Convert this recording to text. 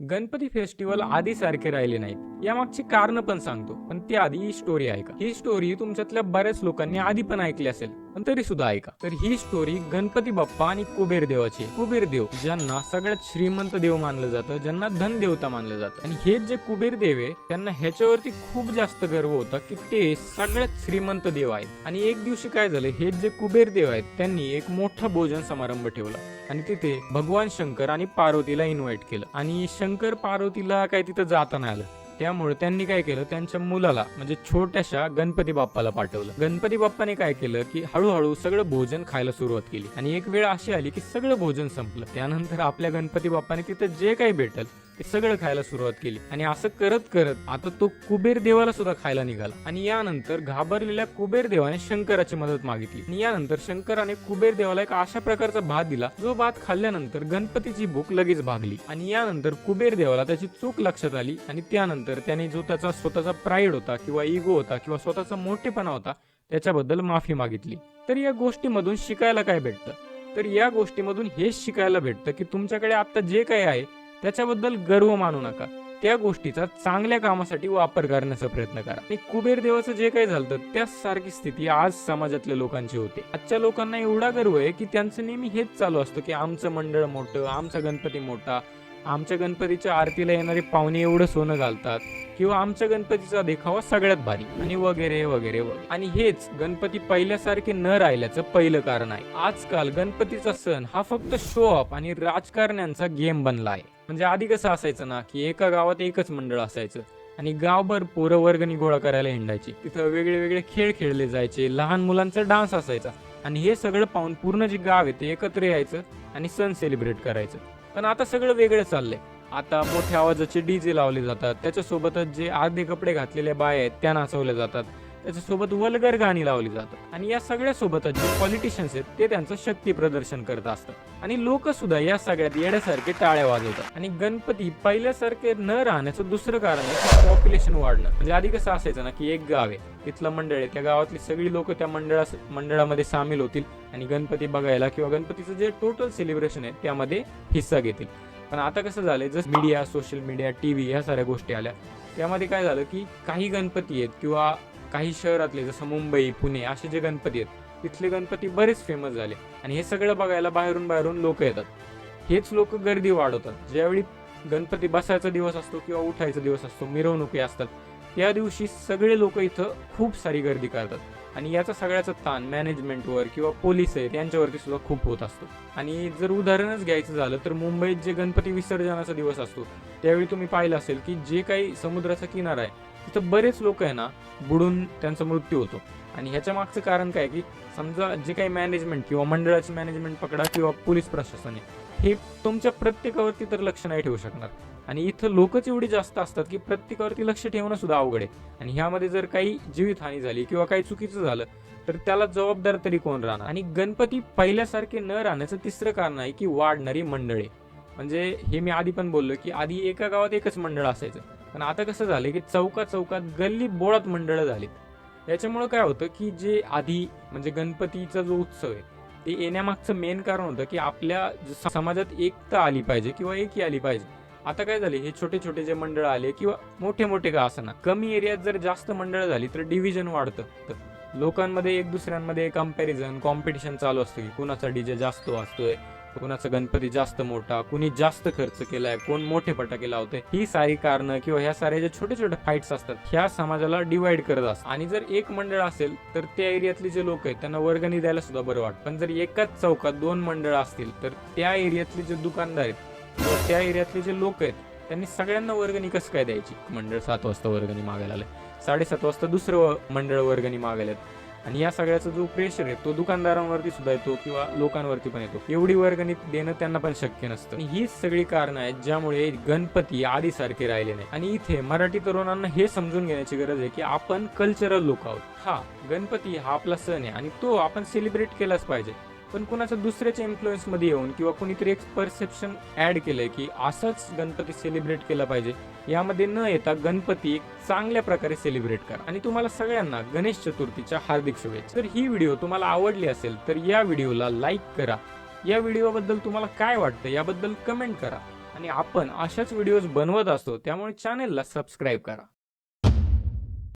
Ganpati festival आधी सारखे राहिले नाहीत. यामागची कारण पण सांगतो पण त्याआधी ही स्टोरी ऐका. ही स्टोरी तुमच्यातल्या बऱ्याच लोकांनी आधी पण ऐकली असेल पण तरी सुद्धा ऐका. तर ही स्टोरी गणपती बाप्पा आणि कुबेर देवाची कुबेर देव ज्यांना सगळ्यात श्रीमंत देव मानलं जातं ज्यांना धन देवता मानलं जातं. आणि हे जे कुबेर देव आहे त्यांना ह्याच्यावरती खूप जास्त गर्व होता की ते सगळ्यात श्रीमंत देव आहेत. आणि एक दिवशी काय झालं हे जे कुबेर देव आहेत त्यांनी एक मोठा भोजन समारंभ ठेवला. आणि तिथे भगवान शंकर आणि पार्वतीला इन्व्हाइट केलं. आणि शंकर पार्वतीला काय तिथं जाता नाही आलं. त्यामुळे त्यांनी काय केलं त्यांच्या मुलाला म्हणजे छोट्याशा गणपती बाप्पाला पाठवलं. गणपती बाप्पाने काय केलं की हळूहळू सगळं भोजन खायला सुरुवात केली. आणि एक वेळ अशी आली की सगळं भोजन संपलं. त्यानंतर आपल्या गणपती बाप्पाने तिथं जे काही भेटल ते सगळं खायला सुरुवात केली. आणि असं करत करत आता तो कुबेर देवाला सुद्धा खायला निघाला. आणि यानंतर घाबरलेल्या कुबेर देवाने शंकराची मदत मागितली. आणि यानंतर शंकराने कुबेर देवाला एक अशा प्रकारचा भात दिला जो भात खाल्ल्यानंतर गणपतीची भूक लगेच भागली. आणि यानंतर कुबेर देवाला त्याची चूक लक्षात आली आणि त्यानंतर त्याने जो त्याचा स्वतःचा प्राईड होता किंवा इगो होता किंवा स्वतःचा मोठेपणा होता त्याच्याबद्दल माफी मागितली. तर या गोष्टीमधून शिकायला काय भेटतं? तर या गोष्टीमधून हेच शिकायला भेटतं की तुमच्याकडे आता जे काही आहे त्याच्याबद्दल गर्व मानू नका. त्या गोष्टीचा चांगल्या कामासाठी वापर करण्याचा प्रयत्न करा. आणि कुबेर देवाचं जे काही झालं त्याच सारखी स्थिती आज समाजातल्या लोकांची होते. आजच्या लोकांना एवढा गर्व आहे की त्यांचं नेहमी हेच चालू असतं की आमचं मंडळ मोठं आमचा गणपती मोठा आमच्या गणपतीच्या आरतीला येणारे पाहुणे एवढं सोनं घालतात किंवा आमच्या गणपतीचा देखावा सगळ्यात भारी आणि वगैरे वगैरे वगैरे. आणि हेच गणपती पहिल्यासारखे न राहिल्याचं पहिलं कारण आहे. आजकाल गणपतीचा सण हा फक्त शो ऑफ आणि राजकारण्यांचा गेम बनला आहे. म्हणजे आधी कसं असायचं ना की एका गावात एकच मंडळ असायचं आणि गावभर पोरं वर्गणी गोळा करायला हिंडायची. तिथं वेगळे वेगळे खेळ खेळले जायचे लहान मुलांचा डान्स असायचा आणि हे सगळं पाहून पूर्ण जे गाव आहे ते एकत्र यायचं आणि सण सेलिब्रेट करायचं. पण आता सगळं वेगळं चाललंय. आता मोठ्या आवाजाचे डीजे लावले जातात त्याच्यासोबतच जे अर्धे कपडे घातलेल्या बाया आहेत त्या नाचवल्या जातात. त्याच्यासोबत वल्गर गाणी लावली जातात. आणि या सगळ्या सोबतच जे पॉलिटिशियन्स आहेत ते त्यांचं शक्ती प्रदर्शन करत असतात. आणि लोक सुद्धा या सगळ्यात येण्यासारखे टाळ्या वाजवतात आणि गणपती पहिल्यासारखे न राहण्याचं दुसरं कारण आहे पॉप्युलेशन वाढणं. म्हणजे आधी कसं असायचं ना की एक गाव आहे तिथलं मंडळ आहे त्या गावातली सगळी लोक त्या मंडळा मंडळामध्ये सामील होतील. आणि गणपती बघायला किंवा गणपतीचं जे टोटल सेलिब्रेशन आहे त्यामध्ये हिस्सा घेतील. पण आता कसं झालंय जसं media social media T V ह्या साऱ्या गोष्टी आल्या. त्यामध्ये काय झालं की काही गणपती आहेत किंवा काही शहरातले जसं मुंबई पुणे असे जे गणपती आहेत तिथले गणपती बरेच फेमस झाले. आणि हे सगळं बघायला बाहेरून बाहेरून लोक येतात. हेच लोक गर्दी वाढवतात. ज्यावेळी गणपती बसायचा दिवस असतो किंवा उठायचा दिवस असतो मिरवणुकी असतात त्या दिवशी सगळे लोक इथं खूप सारी गर्दी करतात. आणि याचा सगळ्याचा ताण मॅनेजमेंटवर किंवा पोलीस आहेत यांच्यावरती सुद्धा खूप होत असतो. आणि जर उदाहरणच घ्यायचं झालं तर मुंबईत जे गणपती विसर्जनाचा दिवस असतो त्यावेळी तुम्ही पाहिलं असेल की जे काही समुद्राचा किनारा आहे तिथं बरेच लोक आहे ना बुडून त्यांचा मृत्यू होतो. आणि ह्याच्या मागचं कारण काय की समजा जे काही मॅनेजमेंट किंवा मंडळाची मॅनेजमेंट पकडा किंवा पोलीस प्रशासन आहे हे तुमच्या प्रत्येकावरती तर लक्ष नाही ठेवू शकणार. आणि इथं लोकच एवढी जास्त असतात की प्रत्येकावरती लक्ष ठेवणं सुद्धा अवघड आहे. आणि ह्यामध्ये जर काही जीवितहानी झाली किंवा काही चुकीचं झालं तर त्याला जबाबदार तरी कोण राहणार? आणि गणपती पहिल्यासारखे न राहण्याचं तिसरं कारण आहे की वाढणारी मंडळे. म्हणजे हे मी आधी पण बोललो की आधी एका गावात एकच मंडळ असायचं. पण आता कसं झालं की चौका चौकात गल्ली बोळात मंडळं झालीत. याच्यामुळं काय होतं की जे आधी म्हणजे गणपतीचा जो उत्सव आहे ते येण्यामागचं मेन कारण होतं की आपल्या समाजात एकता आली पाहिजे किंवा एकी आली पाहिजे. आता काय झाले हे छोटे छोटे जे मंडळ आले किंवा मोठे मोठे का असं ना कमी एरियात जर जास्त मंडळ झाली तर डिव्हिजन वाढतं. तर लोकांमध्ये एक दुसऱ्यांमध्ये कंपॅरिझन कॉम्पिटिशन चालू असतं की कुणाचा डीजे जास्त वाजतोय कुणाचा गणपती जास्त मोठा कुणी जास्त खर्च केलाय कोण मोठे फटाके लावते ही सारी कारणं किंवा ह्या साऱ्या ज्या छोटे छोटे फाईट्स असतात ह्या समाजाला डिवाइड करत असतात. आणि जर एक मंडळ असेल तर त्या एरियातले जे लोक आहेत त्यांना वर्गणी द्यायला सुद्धा बरं वाटतं. पण जर एकाच चौकात दोन मंडळ असतील तर त्या एरियातले जे दुकानदार आहेत किंवा त्या एरियातले जे लोक आहेत त्यांनी सगळ्यांना वर्गणी कसं काय द्यायची? मंडळ सात वाजता वर्गणी मागायला आलंय. साडेसात वाजता दुसरं मंडळ वर्गणी मागायला आहेत. आणि या सगळ्याचा जो प्रेशर आहे तो दुकानदारांवरती सुद्धा येतो किंवा लोकांवरती पण येतो. एवढी वर्गणी देणं त्यांना पण शक्य नसतं. आणि हीच सगळी कारणं आहेत ज्यामुळे गणपती आधीसारखे राहिले नाही आणि इथे मराठी तरुणांना हे समजून घेण्याची गरज आहे की आपण कल्चरल लोक आहोत. हा गणपती हा आपला सण आहे आणि तो आपण सेलिब्रेट केलाच पाहिजे. पण कुणाच्या दुसऱ्याच्या इन्फ्लुएन्समध्ये येऊन किंवा कुणीतरी एक परसेप्शन ऍड केलंय की असंच गणपती सेलिब्रेट केला पाहिजे यामध्ये न येता गणपती एक चांगल्या प्रकारे सेलिब्रेट करा. आणि तुम्हाला सगळ्यांना गणेश चतुर्थीच्या हार्दिक शुभेच्छा. तर ही व्हिडिओ तुम्हाला आवडली असेल तर या व्हिडिओला लाईक करा. या व्हिडिओबद्दल तुम्हाला काय वाटतं याबद्दल कमेंट करा. आणि आपण अशाच व्हिडिओज बनवत असतो त्यामुळे चॅनेलला सबस्क्राईब करा.